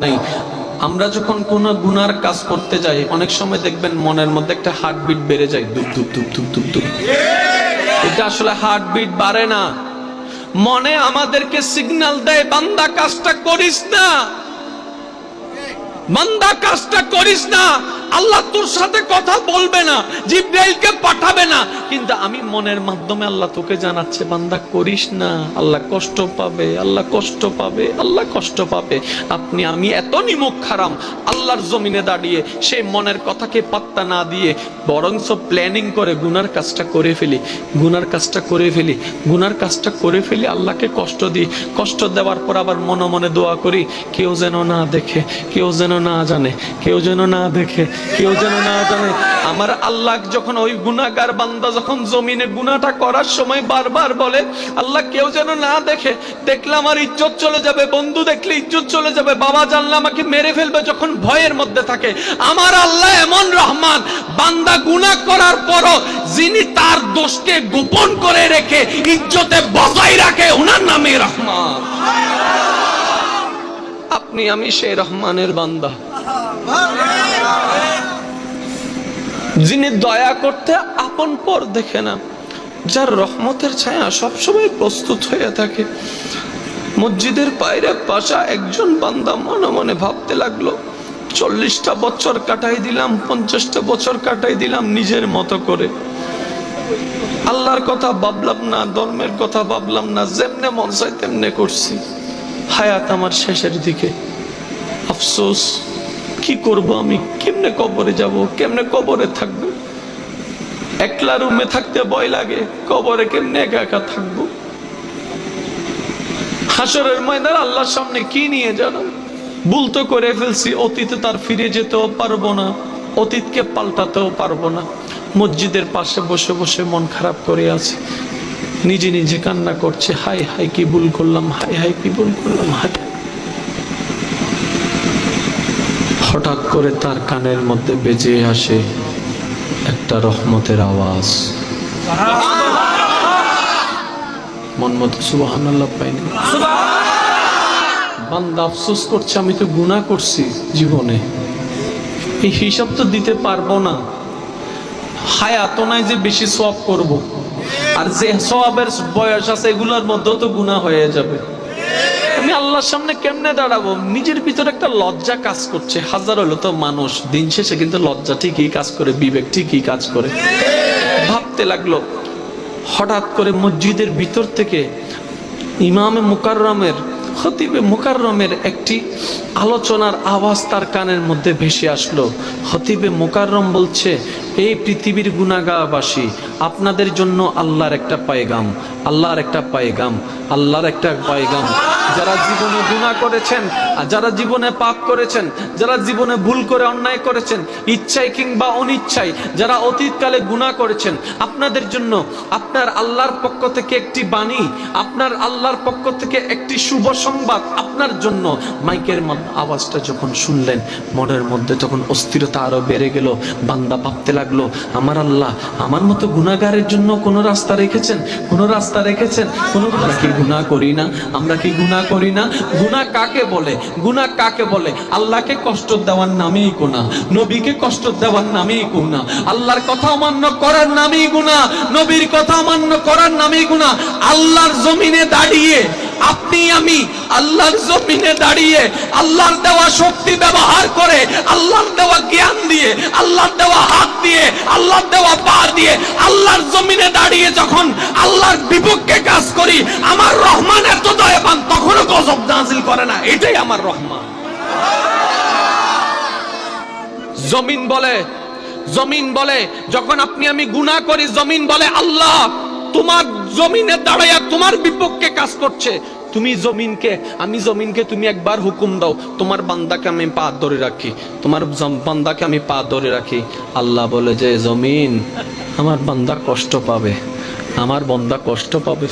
নাই। আমরা যখন কোনো গুনার কাজ করতে যাই, অনেক সময় দেখবেন মনের মধ্যে একটা হার্টবিট বেড়ে যায়, দুপ দুপ দুপ দুপ দুপ দুপ। এটা আসলে হার্ট বিট বাড়ে না। মনে আমাদেরকে সিগন্যাল দেয়, বান্দা কাজটা করিস না। বান্দা কাজটা করিস না। আল্লাহ তোর সাথে কথা বলবে না, জিব্রাইলকে পাঠাবে না। কিন্তু আমি মনের মাধ্যমে আল্লাহ তোকে জানাচ্ছে, বান্দা করিস না। আল্লাহ কষ্ট পাবে, আল্লাহ কষ্ট পাবে, আল্লাহ কষ্ট পাবে। আপনি, আমি এত নিমুখ খারাম, আল্লাহর জমিনে দাঁড়িয়ে সেই মনের কথাকে পাত্তা না দিয়ে বরংস প্ল্যানিং করে গুনার কাজটা করে ফেলি, গুনার কাজটা করে ফেলি, গুনার কাজটা করে ফেলি, আল্লাহকে কষ্ট দিই। কষ্ট দেওয়ার পর আবার মনে মনে দোয়া করি, কেউ যেন না দেখে, কেউ যেন না জানে, কেউ যেন না দেখে কেউ যেন না জানে, আমার আল্লাহ যখন ওই গুনাহগার বান্দা যখন জমিনে গুনাহটা করার সময় বারবার বলে, আল্লাহ কেউ যেন না দেখে, দেখলে আমার ইজ্জত চলে যাবে, বন্ধু দেখলে ইজ্জত চলে যাবে, বাবা জানলে আমাকে মেরে ফেলবে যখন ভয়ের মধ্যে থাকে। আমার আল্লাহ এমন রহমান, বান্দা গুনাহ করার পরও যিনি তার দোষকে গোপন করে রেখে ইজ্জতে বজায় রাখে ওনার নামে রহমান। আপনি আমি সেই রহমানের বান্দা। যিনি দয়া করতে আপন পর দেখে না, যার রহমতের ছায়া সবসময় প্রস্তুত হয়ে থাকে। মসজিদের বাইরে পাশা একজন বান্দা মনে মনে ভাবতে লাগল, চল্লিশটা বছর কাটাই দিলাম, পঞ্চাশটা বছর কাটাই দিলাম নিজের মতো করে। আল্লাহর কথা ভাবলাম না, ধর্মের কথা ভাবলাম না, যেমনে মন চাই তেমনে করছি। হায়াত আমার শেষের দিকে। আফসোস। কি করব আমি? কেমনে কবরে যাব? কেমনে কবরে থাকব? একলা রুমে থাকতে ভয় লাগে। কবরে কেমনে একা একা থাকব? হাসরের ময়দান আল্লাহর সামনে কি নিয়ে জানো ভুল তো করে ফেলছি। অতীতে তার ফিরে যেতেও পারব না। অতীতকে পাল্টাতেও পারব না। মসজিদের পাশে বসে বসে মন খারাপ করে আছে। নিজে নিজে কান্না করছে। হাই হাই কি ভুল করলাম। হাই হাই কি ভুল করলাম। হাই হঠাৎ করে তার কানের মধ্যে বেজে আসে একটা রহমতের আওয়াজ। মন আফসোস করছে, আমি তো গুনাহ করছি জীবনে। এই হিসাব তো দিতে পারব না। হায়াত নাই যে বেশি সব করব। আর যে সবের বয়স আছে, এগুলোর মধ্যেও তো গুনাহ হয়ে যাবে। আমি আল্লাহর সামনে কেমনে দাঁড়াবো? নিজের ভিতরে একটা লজ্জা কাজ করছে। হাজার হলো তো মানুষ। দিন শেষে কিন্তু লজ্জা ঠিকই কাজ করে, বিবেক ঠিকই কাজ করে। ভাবতে লাগল, হঠাৎ করে মসজিদের ভিতর থেকে ইমামে মুকাররমের, খতিবে মুকাররমের একটি আলোচনার আওয়াজ তার কানের মধ্যে ভেসে আসলো। খতিবে মুকাররম বলছে, এই পৃথিবীর গুনাগাবাসী আপনাদের জন্য আল্লাহর একটা পায়গাম, আল্লাহর একটা পায়গাম, আল্লাহর একটা পায়গাম। যারা জীবনে গুনাহ করেছেন আর যারা জীবনে পাপ করেছেন যারা জীবনে ভুল করে অন্যায় করেছেন ইচ্ছায় কিংবা অনিচ্ছায় যারা অতীতকালে গুনাহ করেছেন আপনাদের জন্য আপনার আল্লাহর পক্ষ থেকে একটি বাণী আপনার আল্লাহর পক্ষ থেকে একটি শুভ সংবাদ আপনার জন্য। মাইকের আওয়াজটা যখন শুনলেন মনের মধ্যে তখন অস্থিরতা আরও বেড়ে গেল বান্দা ভাবতে লাগল আমার আল্লাহ আমার মতো গুণাগারের জন্য কোনো রাস্তা রেখেছেন? কোনো রাস্তা রেখেছেন? কোনো কি গুনাহ করি না? আমরা কি গুনাহ করি না। গুনাহ কাকে বলে? গুনাহ কাকে বলে? আল্লাহকে কষ্ট দেওয়ার নামেই গুনাহ। নবীকে কষ্ট দেওয়ার নামেই গুনাহ। আল্লাহর কথা অমান্য করার নামেই গুনাহ। নবীর কথা অমান্য করার নামেই গুনাহ। আল্লাহর জমিনে দাঁড়িয়ে আপনি, আমি আল্লাহর জমিনে দাঁড়িয়ে আল্লাহর দেওয়া শক্তি ব্যবহার করে, আল্লাহর দেওয়া জ্ঞান দিয়ে, আল্লাহর দেওয়া হাত দিয়ে, আল্লাহর দেওয়া পা দিয়ে আল্লাহর জমিনে দাঁড়িয়ে যখন আল্লাহর বিপক্ষে কাজ করি, আমার রহমান এত দয়াবান, তখনও গজব নাজিল করে না। এটাই আমার রহমান। জমিন বলে জমিন বলে, যখন আপনি আমি গুণা করি, জমিন বলে, আল্লাহ, তোমার জমিনে দাঁড়াইয়া তোমার বিপক্ষে কাজ করছে। তুমি জমিনকে, আমি জমিনকে তুমি একবার হুকুম দাও, তোমার বান্দাকে আমি পা ধরে রাখি, তোমার বান্দাকে আমি পা ধরে রাখি। আল্লাহ বলে যে, জমিন, আমার বান্দা কষ্ট পাবে, আমার বন্দা কষ্ট পাবে।